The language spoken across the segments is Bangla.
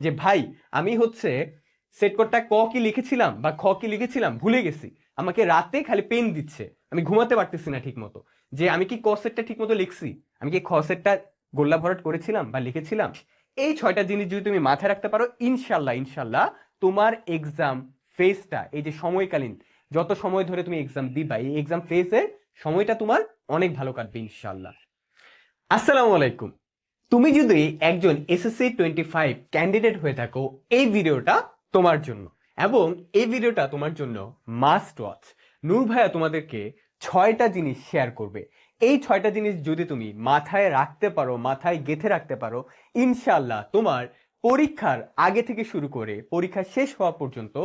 যে, ভাই, আমি হচ্ছে সেট কোডটা ক কি লিখেছিলাম বা খ কি লিখেছিলাম ভুলে গেছি। আমাকে রাতে খালি পেন দিচ্ছে। আমি ঘুমাতে পারতেছি না ঠিক মতো যে, আমি কি ক সেটটা ঠিক মতো লিখছি? আমি কি খ সেটটা গোল্লা ভরাট করেছিলাম বা লিখেছিলাম? এই ছয়টা জিনিস যদি তুমি মাথায় রাখতে পারো ইনশাল্লাহ ইনশাল্লাহ তোমার এক্সাম ফেজটা এই যে, সময়কালীন যত সময় ধরে তুমি এক্সাম দিবা, এই এক্সাম ফেজের সময়টা তোমার অনেক ভালো কাটবে ইনশাল্লাহ আসসালামু আলাইকুম। তুমি যদি একজন এসএসসি টোয়েন্টি ফাইভ ক্যান্ডিডেট হয়ে থাকো, এই ভিডিওটা তোমার জন্য। এবং এই ভিডিওটা তোমার জন্য মাস্ট ওয়াচ নূর ভাইয়া তোমাদেরকে ছয়টা জিনিস শেয়ার করবে। এই ছয়টা জিনিস যদি তুমি মাথায় রাখতে পারো, মাথায় গেঁথে রাখতে পারো ইনশাল্লাহ তোমার পরীক্ষার আগে থেকে শুরু করে পরীক্ষা শেষ হওয়া পর্যন্ত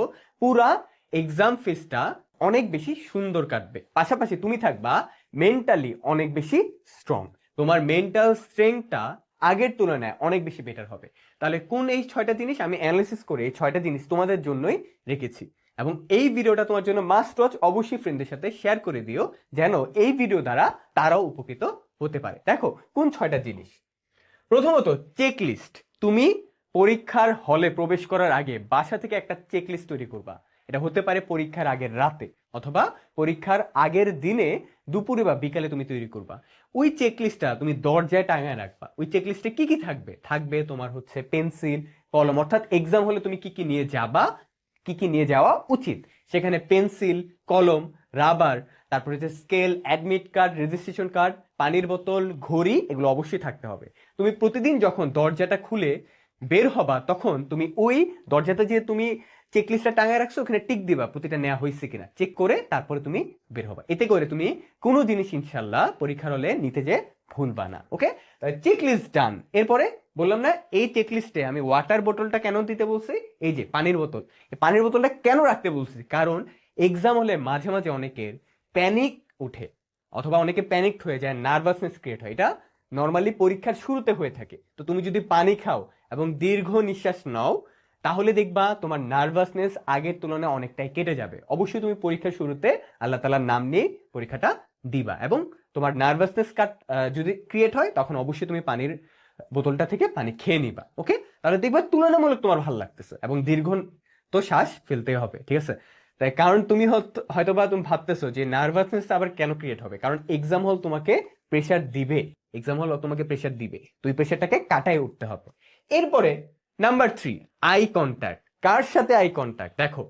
পুরা এক্সাম ফেসটা অনেক বেশি সুন্দর কাটবে। পাশাপাশি তুমি থাকবা মেন্টালি অনেক বেশি স্ট্রং তোমার মেন্টাল স্ট্রেংথটা আগের তুলনায় অনেক বেশি বেটার হবে। তাহলে কোন এই ছয়টা জিনিস আমি অ্যানালিসিস করে এই ছয়টা জিনিস তোমাদের জন্যই রেখেছি। এবং এই ভিডিওটা তোমার জন্য মাস্ট ওয়াচ অবশ্যই ফ্রেন্ডদের সাথে শেয়ার করে দিও, যেন এই ভিডিও দ্বারা তারাও উপকৃত হতে পারে। দেখো, কোন ছয়টা জিনিস? প্রথমত চেকলিস্ট তুমি পরীক্ষার হলে প্রবেশ করার আগে বাসা থেকে একটা চেকলিস্ট তৈরি করবা। এটা হতে পারে পরীক্ষার আগের রাতে অথবা পরীক্ষার আগের দিনে দুপুরে বা বিকালে তুমি তৈরি করবা। ওই চেক লিস্টটা তুমি দরজায় টাঙায় রাখবা। ওই চেক লিস্টে কি কি থাকবে? থাকবে তোমার হচ্ছে পেন্সিল কলম, অর্থাৎ এক্সাম হলে তুমি কি কি নিয়ে যাবা, কি কি নিয়ে যাওয়া উচিত? সেখানে পেন্সিল কলম রাবার তারপরে হচ্ছে scale admit card registration card পানির বোতল, ঘড়ি, এগুলো অবশ্যই থাকতে হবে। তুমি প্রতিদিন যখন দরজাটা খুলে বের হবা, তখন তুমি ওই দরজাতে যে তুমি চেক লিস্টটা টাঙায় রাখছো, ওখানে টিক দিবা প্রতিটা নেওয়া হয়েছে কিনা। চেক করে তারপরে তুমি বের হবা। এতে করে তুমি কোনো জিনিস ইনশাল্লাহ পরীক্ষার হলে নিতে যে ভুলবা না, ওকে? চেক লিস্ট ডান। এরপরে বললাম না, এই চেক লিস্টে আমি ওয়াটার বোতলটা কেন দিতে বলছি? এই যে পানির বোতল। এই পানির বোতলটা কেন রাখতে বলছি? কারণ এক্সাম হলে মাঝে মাঝে অনেকের প্যানিক উঠে, অথবা অনেকে প্যানিক হয়ে যায় নার্ভাসনেস ক্রিয়েট হয়। এটা নর্মালি পরীক্ষার শুরুতে হয়ে থাকে। তো তুমি যদি পানি খাও এবং দীর্ঘ নিঃশ্বাস নাও তাহলে দেখবা তোমার নার্ভাসনেস আগের তুলনায় অনেকটাই কেটে যাবে। অবশ্যই তুমি পরীক্ষার শুরুতে আল্লাহ তালার নাম নিয়ে পরীক্ষাটা দিবা এবং তোমার নার্ভাসনেস কাট যদি ক্রিয়েট হয় তখন অবশ্যই তুমি পানির বোতলটা থেকে পানি খেয়ে নিবা ওকে তাহলে দেখবা তুলনামূলক তোমার ভালো লাগতেছে এবং দীর্ঘ তো শ্বাস ফেলতে হবে, ঠিক আছে? তাই কারণ তুমি হয়তো বা তুমি ভাবতেছো যে নার্ভাসনেস আবার কেন ক্রিয়েট হবে? কারণ এক্সাম হল তোমাকে প্রেশার দিবে এক্সাম হল তোমাকে প্রেশার দিবে তুই প্রেশারটাকে কাটায় উঠতে হবে। এরপরে নাম্বার থ্রি আই কন্ট্যাক্ট কার সাথে আই কন্ট্যাক্ট দেখো,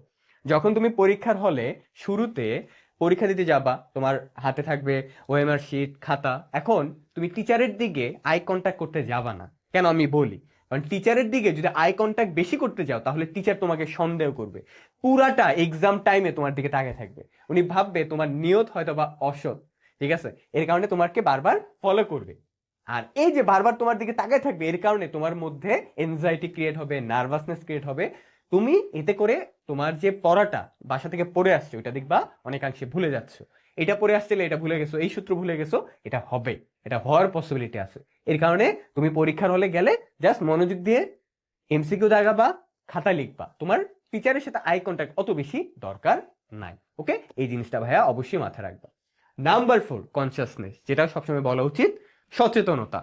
যখন তুমি পরীক্ষার হলে শুরুতে পরীক্ষা দিতে যাবা, তোমার হাতে থাকবে ওএমআর শিট খাতা। এখন তুমি টিচারের দিকে আই কন্ট্যাক্ট করতে যাবা না। কেন আমি বলি? কারণ টিচারের দিকে যদি আই কন্ট্যাক্ট বেশি করতে যাও, তাহলে টিচার তোমাকে সন্দেহ করবে। পুরাটা এক্সাম টাইমে তোমার দিকে তাকিয়ে থাকবে। উনি ভাববে তোমার নিয়ত হয়তো বা অসৎ। ঠিক আছে? এর কারণে তোমাকে বারবার ফলো করবে। আর এই যে বারবার তোমার দিকে তাকায় থাকবে, এর কারণে তোমার মধ্যে এনজাইটি ক্রিয়েট হবে নার্ভাসনেস ক্রিয়েট হবে। তুমি এতে করে তোমার যে পড়াটা বাসা থেকে পড়ে আসছে, ওইটা দেখবা অনেকাংশে ভুলে যাচ্ছ। এটা পড়ে আসছিলে এটা ভুলে গেছো, এই সূত্র ভুলে গেছো, এটা হবে, এটা হওয়ার পসিবিলিটি আছে। এর কারণে তুমি পরীক্ষার হলে গেলে জাস্ট মনোযোগ দিয়ে এমসিকিউ দাগাবা খাতা লিখবা। তোমার টিচারের সাথে আই কন্ট্যাক্ট অত বেশি দরকার নাই ওকে এই জিনিসটা ভাইয়া অবশ্যই মাথায় রাখবা। নাম্বার ফোর কনসিয়াসনেস যেটা সবসময় বলা উচিত সচেতনতা।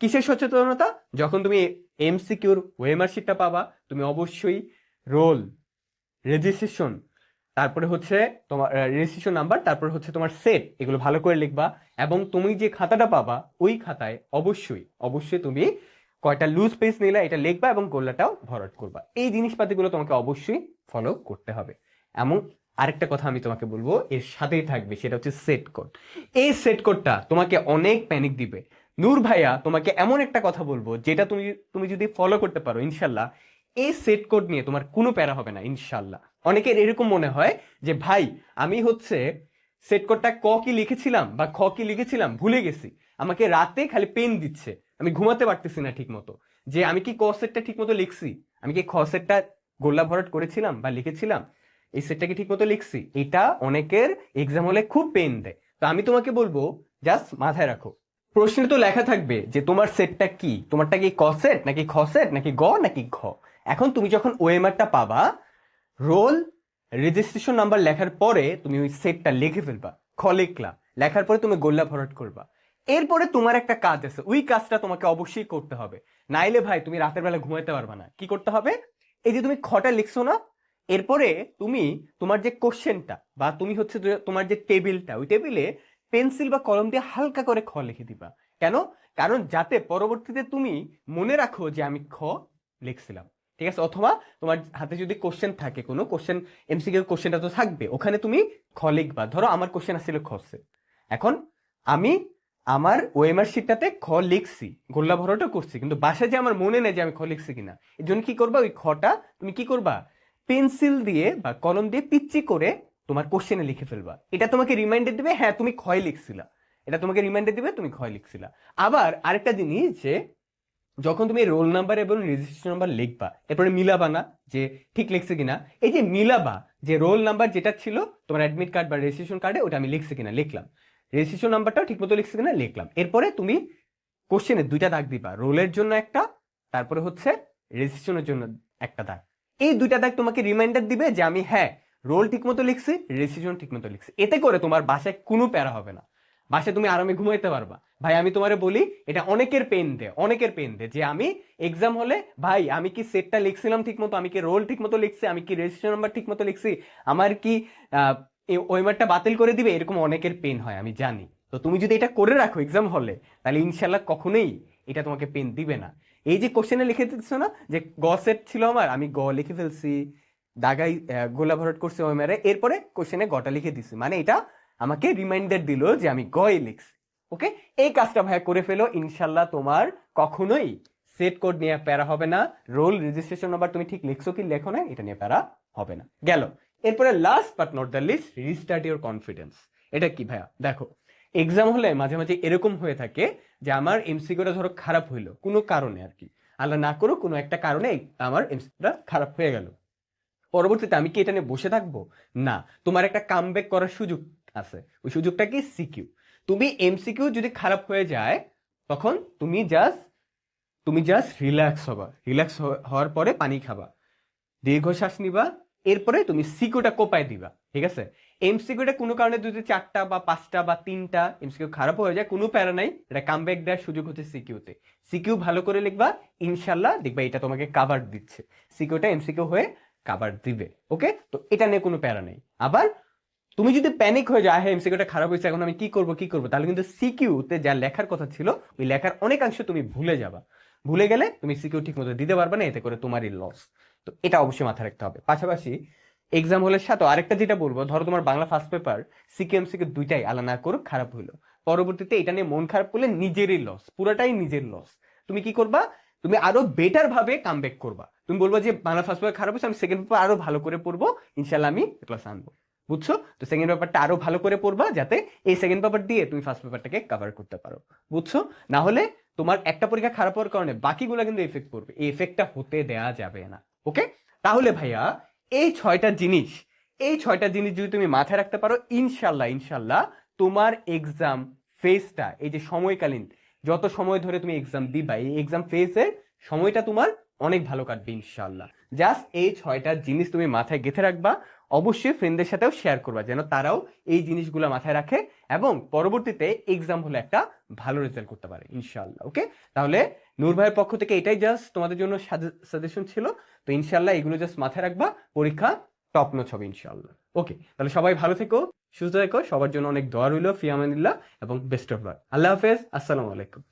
কিসের সচেতনতা? যখন তুমি এমসিকিউর ওয়েমার্কশিটটা পাবা, তুমি অবশ্যই রোল রেজিস্ট্রেশন তারপরে হচ্ছে তোমার রেজিস্ট্রেশন নাম্বার তারপরে হচ্ছে তোমার সেট এগুলো ভালো করে লিখবা এবং তুমি যে খাতাটা পাবা, ওই খাতায় অবশ্যই অবশ্যই তুমি কয়টা লুজ পেজ নিলে এটা লিখবা এবং গোল্লাটাও ভরাট করবা। এই জিনিসপাতিগুলো তোমাকে অবশ্যই ফলো করতে হবে। এমন আরেকটা কথা আমি তোমাকে বলব, এর সাথেই থাকবে, সেটা হচ্ছে সেট কোড এই সেট কোডটা তোমাকে অনেক প্যানিক দিবে। নূর ভাইয়া, তোমাকে এমন একটা কথা বলব, যেটা তুমি তুমি যদি ফলো করতে পারো, ইনশাল্লাহ, এই সেট কোড নিয়ে তোমার কোনো প্যারা হবে না, ইনশাল্লাহ। অনেকের এরকম মনে হয় যে, ভাই, আমি হচ্ছে সেট কোডটা ক কি লিখেছিলাম বা খ কি লিখেছিলাম, ভুলে গেছি। আমাকে রাতে খালি পেন দিচ্ছে। আমি ঘুমাতে পারতেছি না ঠিক মতো যে, আমি কি ক সেটটা ঠিক মতো লিখছি? আমি কি খ সেটটা গোল্লা ভরাট করেছিলাম বা লিখেছিলাম? এই সেটটাকে ঠিক মতো লিখছি। এটা অনেকের এক্সাম হলে খুব পেন দেয়। তো আমি তোমাকে বলব জাস্ট মাথায় রাখো। প্রশ্নে তো লেখা থাকবে যে, তোমার সেটটা কি? তোমারটা কি ক সেট নাকি খ সেট নাকি গ? নাকি ঘ? এখন তুমি যখন ওএমআরটা পাবা রোল রেজিস্ট্রেশন নাম্বার লেখার পরে তুমি ওই সেটটা লিখে ফেলবা, খ লিখলা। লেখার পরে তুমি গোল্লা ভরাট করবা। এরপরে তোমার একটা কাজ আছে। ওই কাজটা তোমাকে অবশ্যই করতে হবে। নাইলে ভাই, তুমি রাতের বেলা ঘুমাইতে পারবা না। কি করতে হবে? এই যে তুমি খটা লিখছো না এরপরে তুমি তোমার যে কোশ্চেনটা বা তুমি হচ্ছে তোমার যে টেবিলটা, ওই টেবিলে পেন্সিল বা কলম দিয়ে হালকা করে খ লিখে দিবা। কেন? কারণ যাতে পরবর্তীতে তুমি মনে রাখো যে আমি খ লিখছিলাম। ঠিক আছে? অথবা তোমার হাতে যদি কোশ্চেন থাকে, কোনো কোশ্চেন, এমসিকিউ কোশ্চেনটা তো থাকবে, ওখানে তুমি খ লিখবা। ধরো আমার কোশ্চেন আসছিল খসে এখন আমি আমার ওএমআর শিটটাতে খ লিখছি, গোল্লা ভরাটা করছি, কিন্তু বাসায় যে আমার মনে নেই যে আমি খ লিখছি কিনা এই জন্য কি করবা? ওই খটা তুমি কি করবা? পেন্সিল দিয়ে বা কলম দিয়ে পিচ্ছি করে তোমার কোশ্চেনে লিখে ফেলবা। এটা তোমাকে রিমাইন্ডার দিবে হ্যাঁ তুমি ক্ষয় লিখছিলা। এটা তোমাকে রিমাইন্ডার দিবে, তুমি ক্ষয় লিখছিলা। আবার আরেকটা জিনিস যে, যখন তুমি রোল নাম্বার এবং রেজিস্ট্রেশন নাম্বার লিখবা, এরপরে মিলাবা না যে ঠিক লিখছে কিনা, এই যে মিলাবা যে রোল নাম্বার যেটা ছিল, তোমার অ্যাডমিট কার্ড বা রেজিস্ট্রেশন কার্ডে ওটা আমি লিখছি কিনা, লিখলাম। রেজিস্ট্রেশন নাম্বারটাও ঠিক মতো লিখছি কিনা, লিখলাম। এরপরে তুমি কোশ্চেনে দুইটা দাগ দিবা। রোলের জন্য একটা, তারপরে হচ্ছে রেজিস্ট্রেশনের জন্য একটা দাগ। এই দুইটা দাগ তোমাকে রিমাইন্ডার দিবে যে আমি হ্যাঁ রোল ঠিক মতো লিখছি রেজিস্ট্রেশন ঠিক মতো লিখছি। এতে করে তোমার বাসায় কোনো প্যারা হবে না। বাসায় তুমি আরামে ঘুমাইতে পারবা। ভাই, আমি তোমারে বলি, এটা অনেকের পেন দে, অনেকের পেন দে যে আমি এক্সাম হলে, ভাই, আমি কি সেটটা লিখছিলাম ঠিক মতো আমি কি রোল ঠিক মতো লিখছি, আমি কি রেজিস্ট্রেশন নাম্বার ঠিক মতো লিখছি, আমার কি ওইমারটা বাতিল করে দিবে, এরকম অনেকের পেন হয়, আমি জানি। তো তুমি যদি এটা করে রাখো এক্সাম হলে, তাহলে ইনশাল্লাহ কখনোই এটা তোমাকে পেন দিবে না। এই যে কোশ্চেনে লিখে দিচ্ছ না, যে গ সেট ছিল আমার, আমি গ লিখে ফেলছি, দাগাই গোলা ভরট করছি ওই মেরে, এরপরে কোশ্চেনে গটা লিখে দিছি। মানে এটা আমাকে রিমাইন্ডার দিল যে আমি গয়ে লিখছি। ওকে এই কাজটা ভাইয়া করে ফেলো, ইনশাল্লাহ তোমার কখনোই সেট কোড নিয়ে প্যারা হবে না। রোল রেজিস্ট্রেশন নাম্বার তুমি ঠিক লিখছো কি লেখো না এটা নিয়ে প্যারা হবে না। গেল। এরপরে last but not the least restart your confidence এটা কি ভাইয়া? দেখো এক্সাম হলে মাঝে মাঝে এরকম হয়ে থাকে যে আমার এমসিকিউটা ধরো খারাপ হইল, কোনো কারণে আর কি আল্লাহ না করো কোনো একটা কারণে আমার এমসিকিউটা খারাপ হয়ে গেল। পরবর্তীতে আমি কি এটা নিয়ে বসে থাকব? না, তোমার একটা কামব্যাক করার সুযোগ আছে। ওই সুযোগটা কি সিকিউ তুমি এমসিকিউ যদি খারাপ হয়ে যায়, তখন তুমি জাস্ট তুমি জাস্ট রিল্যাক্স হবা। রিল্যাক্স হওয়ার পরে পানি খাবা। দীর্ঘশ্বাস নিবা এরপরে তুমি সিকিউটা কোপায় দিবা ঠিক আছে এমসিকিউটা কোনো কারণে যদি চারটা বা পাঁচটা বা তিনটা এমসিকিউ খারাপ হয়ে যায় কোনো প্যারা নাই এটা কামব্যাক দেওয়ার সুযোগ হচ্ছে সিকিউতে সিকিউ ভালো করে লিখবা ইনশাল্লাহ দেখবা এটা তোমাকে কাভার দিচ্ছে সিকিউটা এমসিকিউ হয়ে কাভার দিবে ওকে তো এটা নিয়ে কোনো প্যারা নেই আবার তুমি যদি প্যানিক হয়ে যায় হ্যাঁ এমসিকিউটা খারাপ হয়েছে এখন আমি কি করব কি করব তাহলে কিন্তু সিকিউতে যা লেখার কথা ছিল ওই লেখার অনেকাংশ তুমি ভুলে যাবা ভুলে গেলে তুমি সিকিউ ঠিক মতো দিতে পারবে না এতে করে তোমারই লস তো এটা অবশ্যই মাথায় রাখতে হবে। পাশাপাশি এক্সাম হলের সাথে আরেকটা যেটা বলব, ধরো তোমার Bangla first paper CQ MCQ দুইটাই আলাদা না করো খারাপ হইল। পরবর্তীতে এটা নিয়ে মন খারাপ করলে নিজেরই লস পুরোটাই নিজের লস তুমি কি করবা? তুমি আরও বেটার ভাবে কামব্যাক করবা। তুমি বলব যে, বাংলা ফার্স্ট পেপার খারাপ হয়েছে, আমি সেকেন্ড পেপার আরও ভালো করে পড়ব ইনশাল্লাহ আমি ক্লাস আনব। বুঝছ? তো সেকেন্ড পেপারটা আরও ভালো করে পড়বা, যাতে এই সেকেন্ড পেপার দিয়ে তুমি ফার্স্ট পেপারটাকে কভার করতে পারো। বুঝছ? না হলে তোমার একটা পরীক্ষা খারাপ হওয়ার কারণে বাকিগুলো কিন্তু এফেক্ট পড়বে। এই এফেক্টটা হতে দেয়া যাবে না। ওকে? তাহলে ভাইয়া, এই ছয়টা জিনিস, এই ছয়টা জিনিস যদি তুমি মাথায় রাখতে পারো, ইনশাল্লাহ ইনশাল্লাহ তোমার এক্সাম ফেজটা এই যে সময়কালীন, যত সময় ধরে তুমি এক্সাম দিবা, এই এক্সাম ফেজের সময়টা তোমার অনেক ভালো কাটবে, ইনশাল্লাহ। জাস্ট এই ছয়টা জিনিস তুমি মাথায় গেঁথে রাখবা অবশ্যই ফ্রেন্ডদের সাথেও শেয়ার করবা, যেন তারাও এই জিনিসগুলো মাথায় রাখে এবং পরবর্তীতে এক্সাম হলে একটা ভালো রেজাল্ট করতে পারে ইনশাল্লাহ ওকে তাহলে নূর ভাইয়ের পক্ষ থেকে এটাই জাস্ট তোমাদের জন্য সাজেশন ছিল, তো ইনশাল্লাহ এগুলো জাস্ট মাথায় রাখবা, পরীক্ষা টপ নোচ হবে ইনশাল্লাহ ওকে তাহলে সবাই ভালো থেকো, সুস্থ থেকো, সবার জন্য অনেক দোয়া রইল, ফিয়ামানিল্লাহ, এবং বেস্ট অফ লাক আল্লাহ হাফেজ, আসসালামু আলাইকুম।